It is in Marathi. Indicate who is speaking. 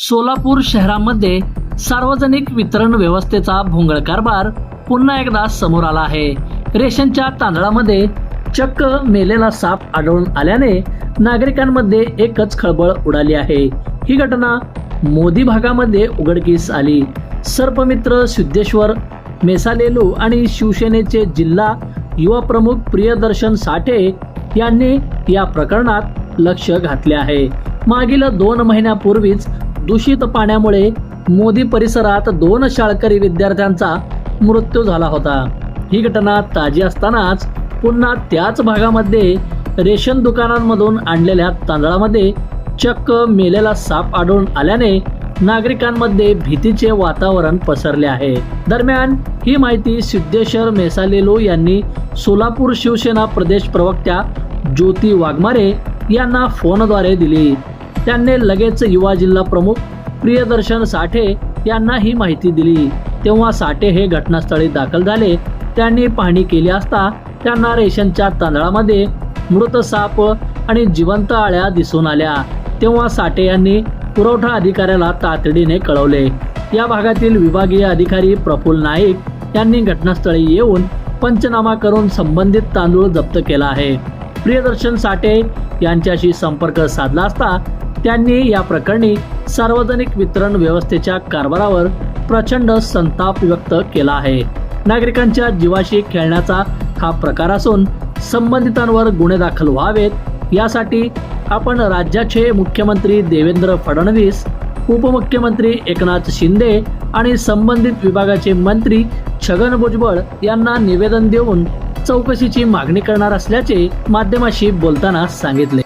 Speaker 1: सोलापूर शहरामध्ये सार्वजनिक वितरण व्यवस्थेचा भोंगळ कारभार पुन्हा एकदा समोर आला आहे. रेशनच्या तांदळामध्ये चक्क मेलेला साप आढळून आल्याने नागरिकांमध्ये एकच खळबळ उडाली आहे. ही घटना मोदी भागामध्ये उघडकीस आली. सर्पमित्र सिद्धेश्वर मेसालेलू आणि शिवसेनेचे जिल्हा युवा प्रमुख प्रियदर्शन साठे यांनी या प्रकरणात लक्ष घातले आहे. मागील दोन महिन्यापूर्वीच दूषित पाण्यामुळे मोदी परिसरात दोन शाळकरी विद्यार्थ्यांचा मृत्यू झाला होता. ही घटना ताजी असतानाच पुन्हा त्याच भागामध्ये रेशन दुकानांमधून आणलेल्या तांदळामध्ये चक्क मेलेला साप आढळून आल्याने नागरिकांमध्ये भीतीचे वातावरण पसरले आहे. दरम्यान ही माहिती सिद्धेश्वर मेसालेलो यांनी सोलापूर शिवसेना प्रदेश प्रवक्त्या ज्योती वाघमारे यांना फोनद्वारे दिली. त्यांनी लगेच युवा जिल्हा प्रमुख प्रियदर्शन साठे यांना ही माहिती दिली. तेव्हा साठे हे घटनास्थळी दाखल झाले. त्यांनी पाहणी केली असता त्यांना रेशनच्या तांदळामध्ये मृत साप आणि जिवंत आळ्या दिसून आल्या. तेव्हा साठे यांनी पुरवठा अधिकाऱ्याला तातडीने कळवले. या भागातील विभागीय अधिकारी प्रफुल्ल नाईक यांनी घटनास्थळी येऊन पंचनामा करून संबंधित तांदूळ जप्त केला आहे. प्रियदर्शन साठे यांच्याशी संपर्क साधला असता त्यांनी या प्रकरणी सार्वजनिक वितरण व्यवस्थेच्या कारभारावर प्रचंड संताप व्यक्त केला आहे. नागरिकांच्या जीवाशी खेळण्याचा हा प्रकार असून संबंधितांवर गुन्हे दाखल व्हावेत यासाठी आपण राज्याचे मुख्यमंत्री देवेंद्र फडणवीस उपमुख्यमंत्री एकनाथ शिंदे आणि संबंधित विभागाचे मंत्री छगन भुजबळ यांना निवेदन देऊन चौकशीची मागणी करणार असल्याचे माध्यमाशी बोलताना सांगितले.